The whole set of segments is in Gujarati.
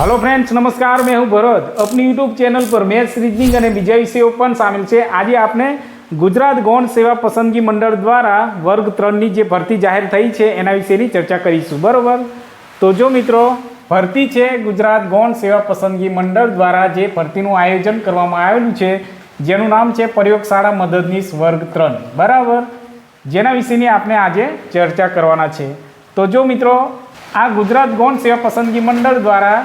હલો ફ્રેન્ડ્સ નમસ્કાર. મેં હું ભરત. આપની યુટ્યુબ ચેનલ પર મેથ્સ રીઝનિંગ અને બીજા વિષયો પણ સામેલ છે. આજે આપણે ગુજરાત ગૌણ સેવા પસંદગી મંડળ દ્વારા વર્ગ ત્રણની જે ભરતી જાહેર થઈ છે, એના વિશેની ચર્ચા કરીશું. બરાબર? તો જો મિત્રો, ભરતી છે ગુજરાત ગૌણ સેવા પસંદગી મંડળ દ્વારા જે ભરતીનું આયોજન કરવામાં આવેલું છે, જેનું નામ છે પ્રયોગશાળા મદદનીશ વર્ગ ત્રણ. બરાબર? જેના વિશેની આપણે આજે ચર્ચા કરવાના છે. તો જો મિત્રો, આ ગુજરાત ગૌણ સેવા પસંદગી મંડળ દ્વારા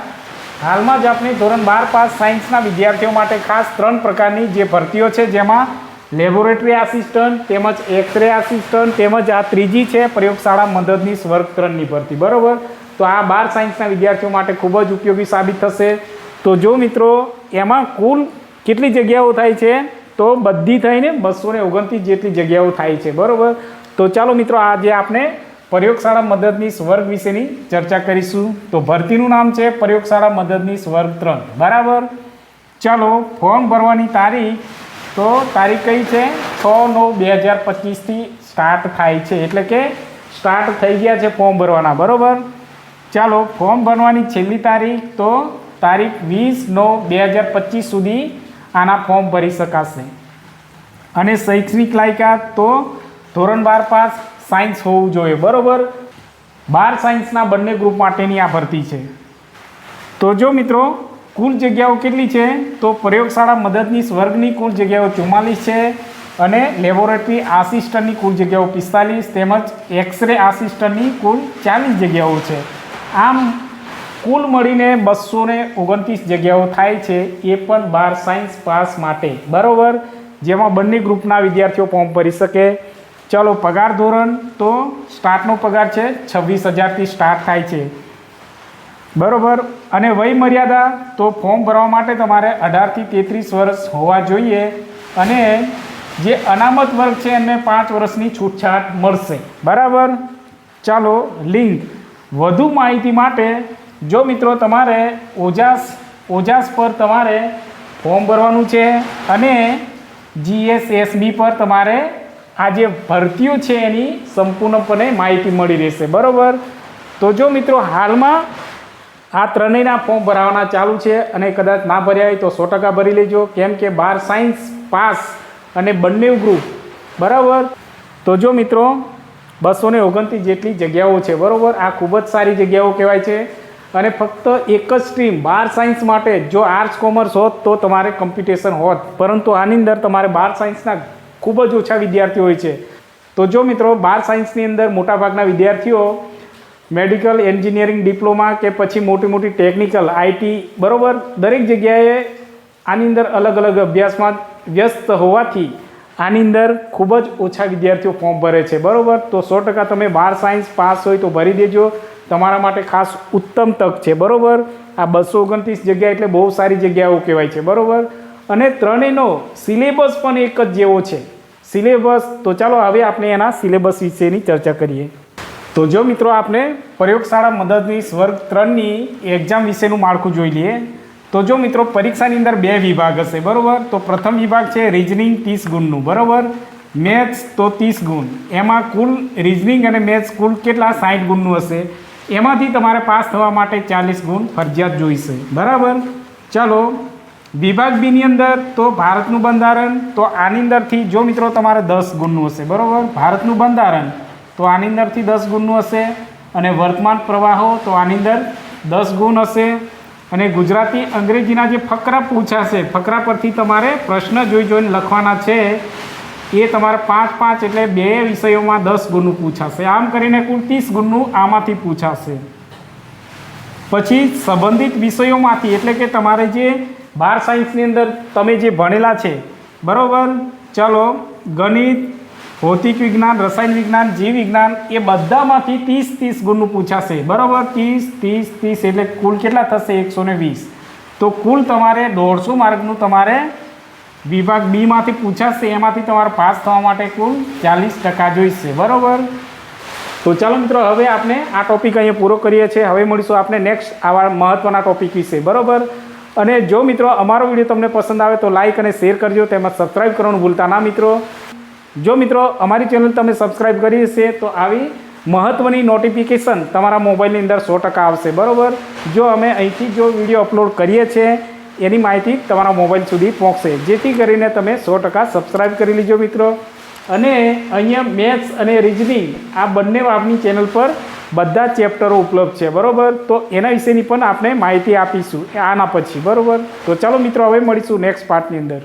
હાલમાં જ આપણે ધોરણ બાર પાસ સાયન્સના વિદ્યાર્થીઓ માટે ખાસ ત્રણ પ્રકારની જે ભરતીઓ છે, જેમાં લેબોરેટરી આસિસ્ટન્ટ, તેમજ એક્સરે આસિસ્ટન્ટ, તેમજ આ ત્રીજી છે, પ્રયોગશાળા મદદનીશ વર્ગ ત્રણની ભરતી. બરાબર? તો આ બાર સાયન્સના વિદ્યાર્થીઓ માટે ખૂબ જ ઉપયોગી સાબિત થશે. તો જો મિત્રો, એમાં કુલ કેટલી જગ્યાઓ થાય છે? તો બધી થઈને બસો ને ઓગણત્રીસ જેટલી જગ્યાઓ થાય છે. બરાબર? તો ચાલો મિત્રો, આજે આપણે પ્રયોગશાળા મદદનીશ વર્ગ વિશેની ચર્ચા કરીશું. તો ભરતીનું નામ છે પ્રયોગશાળા મદદનીશ વર્ગ ત્રણ. બરાબર? ચાલો, ફોર્મ ભરવાની તારીખ. તો તારીખ કઈ છે? છ નવ બે હજાર પચીસથી સ્ટાર્ટ થાય છે. એટલે કે સ્ટાર્ટ થઈ ગયા છે ફોર્મ ભરવાના. બરાબર? ચાલો, ફોર્મ ભરવાની છેલ્લી તારીખ. તો તારીખ વીસ નવ બે હજાર પચીસ સુધી આના ફોર્મ ભરી શકાશે. અને શૈક્ષણિક લાયકાત તો ધોરણ બાર પાસ સાયન્સ હોવું જોઈએ, બરાબર? બાર સાયન્સના બંને ગ્રુપ માટેની આ ભરતી છે. તો જો મિત્રો, કુલ જગ્યાઓ કેટલી છે? તો પ્રયોગશાળા મદદનીશ વર્ગની કુલ જગ્યાઓ ચુમ્માલીસ છે અને લેબોરેટરી આસિસ્ટન્ટની કુલ જગ્યાઓ પિસ્તાલીસ, તેમજ એક્સરે આસિસ્ટન્ટની કુલ ચાલીસ જગ્યાઓ છે. આમ, કુલ મળીને બસો ને ઓગણત્રીસ જગ્યાઓ થાય છે, એ પણ બાર સાયન્સ પાસ માટે, બરાબર? જેમાં બંને ગ્રુપના વિદ્યાર્થીઓ ફોર્મ ભરી શકે. ચલો, પગાર ધોરણ તો સ્ટાર્ટનો પગાર છે, છવ્વીસ હજારથી સ્ટાર્ટ થાય છે. બરોબર? અને વય મર્યાદા તો ફોર્મ ભરવા માટે તમારે અઢારથી તેત્રીસ વર્ષ હોવા જોઈએ અને જે અનામત વર્ગ છે, એમને પાંચ વર્ષની છૂટછાટ મળશે. બરાબર? ચાલો લિંક વધુ માહિતી માટે જો મિત્રો તમારે ઓજાસ ઓજાસ પર તમારે ફોર્મ ભરવાનું છે અને જીએસએસબી પર તમારે આ જે ભરતીઓ છે એની સંપૂર્ણપણે માહિતી મળી રહેશે. બરાબર? તો જો મિત્રો હાલમાં આ ત્રણેયના ફોર્મ ભરાવાના ચાલુ છે અને કદાચ ના ભર્યા હોય તો સો ટકા ભરી લેજો. કેમ કે બાર સાયન્સ પાસ અને બંને ગ્રુપ બરાબર? તો જો મિત્રો બસો ને ઓગણત્રીસ જેટલી જગ્યાઓ છે, બરાબર? આ ખૂબ જ સારી જગ્યાઓ કહેવાય છે. અને ફક્ત એક જ સ્ટ્રીમ બાર સાયન્સ માટે જો આર્ટ્સ કોમર્સ હોત તો તમારે કોમ્પિટિશન હોત. પરંતુ આની અંદર તમારે બાર સાયન્સના ખૂબ જ ઓછા વિદ્યાર્થીઓ હોય છે. તો જો મિત્રો, બાર સાયન્સની અંદર મોટાભાગના વિદ્યાર્થીઓ મેડિકલ એન્જિનિયરિંગ ડિપ્લોમા કે પછી મોટી મોટી ટેકનિકલ આઈટી બરાબર દરેક જગ્યાએ આની અંદર અલગ અલગ અભ્યાસમાં વ્યસ્ત હોવાથી આની અંદર ખૂબ જ ઓછા વિદ્યાર્થીઓ ફોર્મ ભરે છે. બરાબર? તો સો ટકા તમે બાર સાયન્સ પાસ હોય તો ભરી દેજો. તમારા માટે ખાસ ઉત્તમ તક છે. બરાબર? આ બસો ઓગણત્રીસ જગ્યા એટલે બહુ સારી જગ્યાઓ કહેવાય છે. બરાબર? અને ત્રણેયનો સિલેબસ પણ એક જ જેવો છે. સિલેબસ, તો ચાલો હવે આપણે એના સિલેબસ વિશેની ચર્ચા કરીએ. તો જો મિત્રો આપણે પ્રયોગશાળા મદદનીશ વર્ગ ત્રણની એક્ઝામ વિશેનું માળખું જોઈ લઈએ. તો જો મિત્રો પરીક્ષાની અંદર બે વિભાગ હશે, બરાબર? તો પ્રથમ વિભાગ છે રિઝનિંગ ત્રીસ ગુણનું, બરાબર? મેથ્સ તો ત્રીસ ગુણ. એમાં કુલ રિઝનિંગ અને મેથ્સ કુલ કેટલા? સાઠ ગુણનું હશે. એમાંથી તમારે પાસ થવા માટે ચાલીસ ગુણ ફરજિયાત જોઈશે. બરાબર? ચાલો વિભાગ બીની અંદર તો ભારતનું બંધારણ, તો આની અંદરથી જો મિત્રો તમારે દસ ગુણનું હશે, બરાબર? ભારતનું બંધારણ, તો આની અંદરથી દસ ગુણનું હશે. અને વર્તમાન પ્રવાહો, તો આની અંદર દસ ગુણ હશે. અને ગુજરાતી અંગ્રેજીના જે ફકરા પૂછાશે, ફકરા પરથી તમારે પ્રશ્ન જોઈ જોઈને લખવાના છે. એ તમારે પાંચ પાંચ એટલે બે વિષયોમાં દસ ગુણનું પૂછાશે. આમ કરીને કુલ ત્રીસ ગુણનું આમાંથી પૂછાશે. પછી સંબંધિત વિષયોમાંથી, એટલે કે તમારે જે બાર સાયન્સની અંદર તમે જે ભણેલા છે, બરાબર? ચલો, ગણિત, ભૌતિક વિજ્ઞાન, રસાયણ વિજ્ઞાન, જીવ વિજ્ઞાન, એ બધામાંથી ત્રીસ ત્રીસ ગુણનું પૂછાશે. બરાબર? ત્રીસ ત્રીસ ત્રીસ એટલે કુલ કેટલા થશે? એકસો ને વીસ. તો કુલ તમારે દોઢસો માર્કનું તમારે વિભાગ બીમાંથી પૂછાશે. એમાંથી તમારે પાસ થવા માટે કુલ ચાલીસ ટકા જોઈશે. બરાબર? તો ચાલો મિત્રો, હવે આપણે આ ટોપિક અહીંયા પૂરો કરીએ છીએ. હવે મળીશું આપણે નેક્સ્ટ આવા મહત્ત્વના ટોપિક વિશે. બરાબર? અને જો મિત્રો અમારો વીડિયો તમને પસંદ આવે તો લાઇક અને શેર કરજો, તેમજ સબસ્ક્રાઈબ કરવાનું ભૂલતા ના મિત્રો. જો મિત્રો અમારી ચેનલ તમે સબસ્ક્રાઈબ કરી હશે તો આવી મહત્ત્વની નોટિફિકેશન તમારા મોબાઈલની અંદર સો ટકા આવશે, બરાબર? જો અમે અહીંથી જો વીડિયો અપલોડ કરીએ છીએ, એની માહિતી તમારા મોબાઈલ સુધી પહોંચશે. જેથી કરીને તમે સો ટકા સબસ્ક્રાઈબ કરી લીજો મિત્રો. અને અહીંયા મેથ્સ અને રિઝનિંગ આ બંને આપની ચેનલ પર બધા ચેપ્ટરો ઉપલબ્ધ છે, બરાબર? તો એના વિશેની પણ આપણે માહિતી આપીશું આના પછી, બરાબર? તો ચાલો મિત્રો, હવે મળીશું નેક્સ્ટ પાર્ટની અંદર.